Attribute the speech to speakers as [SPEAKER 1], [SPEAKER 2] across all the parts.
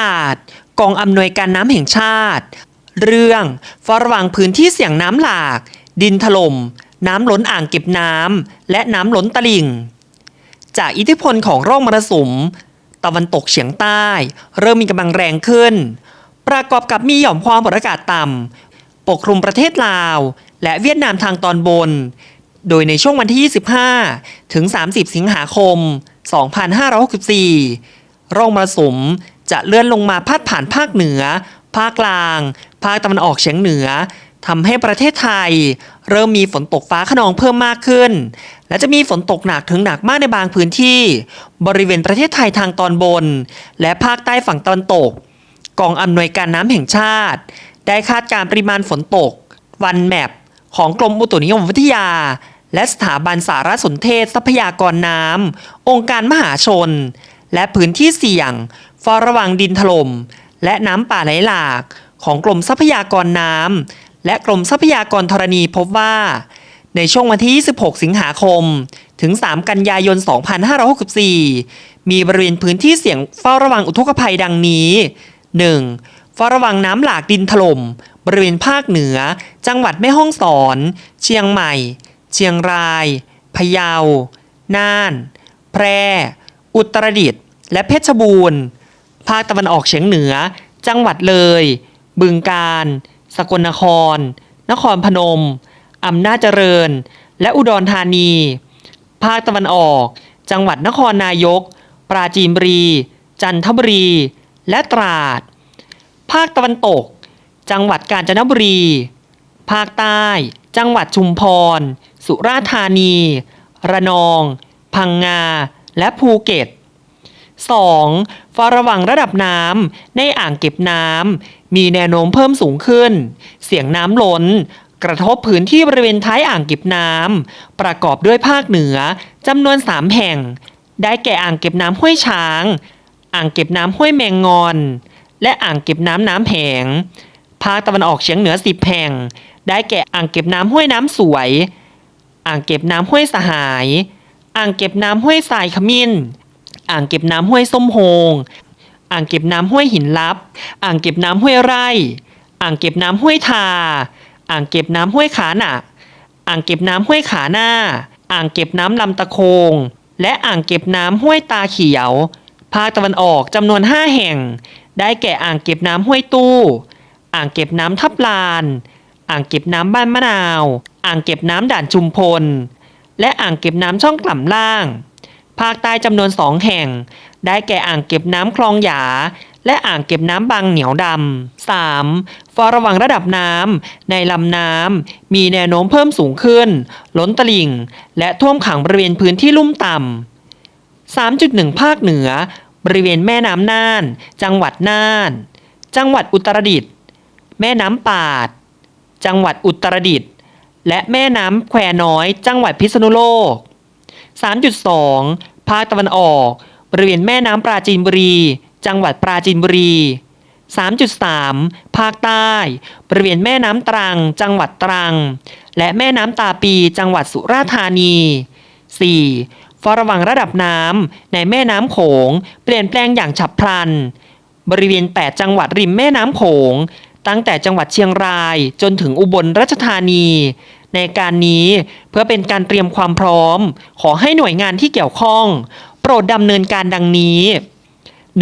[SPEAKER 1] ากาศ กองอำนวยการน้ำแห่งชาติ เรื่องเฝ้าระวังพื้นที่เสี่ยงน้ำหลาก ดินถล่ม น้ำล้นอ่างเก็บน้ำ และน้ำล้นตลิ่ง จากอิทธิพลของร่องมรสุม ตะวันตกเฉียงใต้ เริ่มมีกำลังแรงขึ้น ประกอบกับมีหย่อมความกดอากาศต่ำ ปกคลุมประเทศลาว และเวียดนามทางตอนบน โดยในช่วงวันที่ 25 ถึง 30 สิงหาคม 2564ร่องมรสุม จะเลื่อนลงมาพาดผ่านภาคเหนือ ภาคกลาง ภาคตะวันออกเฉียงเหนือทำให้ประเทศไทย เริ่มมีฝนตกฟ้าขนองเพิ่มมากขึ้น และจะมีฝนตกหนักถึงหนักมากในบางพื้นที่ บริเวณประเทศไทยทางตอนบน และภาคใต้ฝั่งตะวันตก กองอำนวยการน้ำแห่งชาติ ได้คาดการณ์ปริมาณฝนตก วันแมปของกรมอุตุนิยมวิทยา และสถาบันสารสนเทศทรัพยากรน้ำองค์การมหาชน และพื้นที่เสี่ยง เฝ้าระวังดินถล่มและน้ำป่าไหลหลากของกรมทรัพยากรน้ำและกรมทรัพยากรธรณีพบว่า ในช่วงวันที่ 26 สิงหาคม ถึง 3 กันยายน 2564 มีบริเวณพื้นที่เสี่ยงเฝ้าระวังอุทกภัยดังนี้ 1. เฝ้าระวังน้ำหลากดินถล่มบริเวณภาคเหนือ จังหวัดแม่ฮ่องสอน เชียงใหม่ เชียงราย พะเยา น่าน แพร่ อุตรดิตถ์และเพชรบูรณ์ ภาคตะวันออกเฉียงเหนือ จังหวัดเลย บึงกาฬ สกลนคร นครพนม อำนาจเจริญ และอุดรธานี ภาคตะวันออก จังหวัดนครนายก ปราจีนบุรี จันทบุรี และตราด ภาคตะวันตก จังหวัดกาญจนบุรี ภาคใต้ จังหวัดชุมพร สุราษฎร์ธานี ระนอง พังงา และภูเก็ต 2. เฝ้าระวังระดับน้ำในอ่างเก็บน้ำมีแนวโน้มเพิ่มสูงขึ้น เสียงน้ำล้น กระทบพื้นที่บริเวณท้ายอ่างเก็บน้ำประกอบด้วยภาคเหนือจำนวน 3 แห่ง ได้แก่อ่างเก็บน้ำห้วยช้าง อ่างเก็บน้ำห้วยแมงงอน และอ่างเก็บน้ำน้ำแหงภาคตะวันออกเฉียงเหนือ 10 แห่ง ได้แก่อ่างเก็บน้ำห้วยน้ำสวย อ่างเก็บน้ำห้วยสหาย อ่างเก็บน้ำห้วยทรายขมิ้น อ่างเก็บน้ำห้วยส้มโฮง อ่างเก็บน้ำห้วยหินลับ อ่างเก็บน้ำห้วยไร่ อ่างเก็บน้ำห้วยทา อ่างเก็บน้ำห้วยขาหนะอ่างเก็บน้ำห้วยขาหน้า อ่างเก็บน้ำลำตะโคง และอ่างเก็บน้ำห้วยตาเขียว ภาคตะวันออกจำนวน 5 แห่ง ได้แก่อ่างเก็บน้ำห้วยตู้ อ่างเก็บน้ำทับลาน อ่างเก็บน้ำบ้านมะนาว อ่างเก็บน้ำด่านชุมพล และอ่างเก็บน้ำช่องกล่ำล่าง ภาคใต้จำนวนสองแห่ง ได้แก่อ่างเก็บน้ำคลองหยา และอ่างเก็บน้ำบางเหนียวดำ 3. เฝ้าระวังระดับน้ำในลำน้ำมีแนวโน้มเพิ่มสูงขึ้น ล้นตลิ่ง และท่วมขังบริเวณพื้นที่ลุ่มต่ำ 3.1 ภาคเหนือ บริเวณแม่น้ำน่าน จังหวัดน่าน จังหวัดอุตรดิตถ์แม่น้ำปาด จังหวัดอุตรดิตถ์และแม่น้ำแควน้อย จังหวัดพิษณุโลก 3.2 ภาคตะวันออก บริเวณแม่น้ำปราจีนบุรี จังหวัดปราจีนบุรี 3.3 ภาคใต้ บริเวณแม่น้ำตรัง จังหวัดตรัง และแม่น้ำตาปี จังหวัดสุราษฎร์ธานี 4. เฝ้าระวังระดับน้ำในแม่น้ำโขง เปลี่ยนแปลงอย่างฉับพลัน บริเวณ 8 จังหวัดริมแม่น้ำโขง ตั้งแต่จังหวัดเชียงรายจนถึงอุบลราชธานี ในการนี้เพื่อเป็นการเตรียมความพร้อม ขอให้หน่วยงานที่เกี่ยวข้อง โปรดดำเนินการดังนี้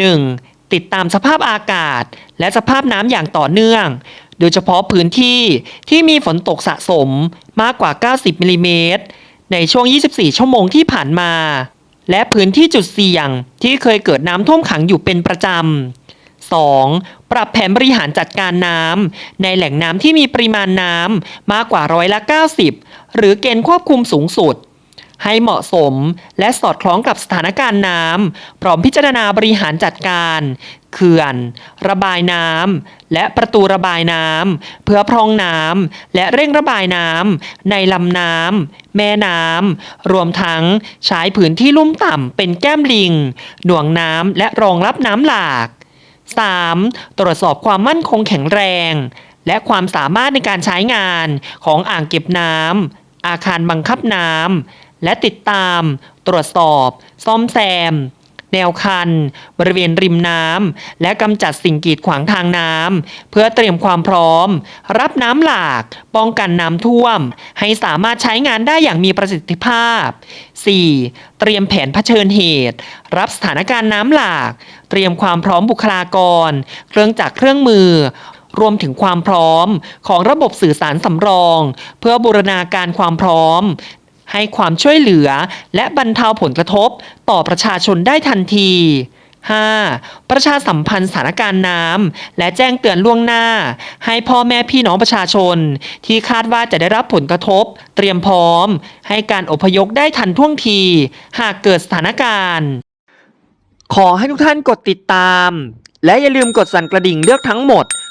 [SPEAKER 1] 1. ติดตามสภาพอากาศ และสภาพน้ำอย่างต่อเนื่อง โดยเฉพาะพื้นที่ที่มีฝนตกสะสมมากกว่า 90มิลลิเมตรในช่วง 24 ชั่วโมงที่ผ่านมา และพื้นที่จุดเสี่ยงที่เคยเกิดน้ำท่วมขังอยู่เป็นประจำ 2. ปรับแผนบริหารจัดการน้ำในแหล่งน้ำที่มีปริมาณน้ำมากกว่าร้อยละ90 หรือเกณฑ์ควบคุมสูงสุด ให้เหมาะสมและสอดคล้องกับสถานการณ์น้ำพร้อมพิจารณาบริหารจัดการ เขื่อน ระบายน้ำและประตูระบายน้ำเพื่อพร่องน้ำและเร่งระบายน้ำในลำน้ำแม่น้ำรวมทั้งใช้พื้นที่ลุ่มต่ำเป็นแก้มลิง หน่วงน้ำและรองรับน้ำหลาก 3. ตรวจสอบความมั่นคงแข็งแรง และความสามารถในการใช้งานของอ่างเก็บน้ำอาคารบังคับน้ำและติดตาม ตรวจสอบ ซ่อมแซม แนวคัน บริเวณริมน้ำและกำจัดสิ่งกีดขวางทางน้ำเพื่อเตรียมความพร้อม รับน้ำหลาก ป้องกันน้ำท่วม ให้สามารถใช้งานได้อย่างมีประสิทธิภาพ 4. เตรียมแผนเผชิญเหตุ รับสถานการณ์น้ำหลาก เตรียมความพร้อมบุคลากร เครื่องจักรเครื่องมือรวมถึงความพร้อมของระบบสื่อสารสำรอง เพื่อบูรณาการความพร้อม ให้ความช่วยเหลือ และบรรเทาผลกระทบต่อประชาชนได้ทันที 5. ประชาสัมพันธ์สถานการณ์น้ำและแจ้งเตือนล่วงหน้า ให้พ่อแม่พี่น้องประชาชน ที่คาดว่าจะได้รับผลกระทบ เตรียมพร้อม ให้การอพยพได้ทันท่วงที หากเกิดสถานการณ์ ขอให้ทุกท่านกดติดตาม และอย่าลืมกดสั่นกระดิ่งเลือกทั้งหมด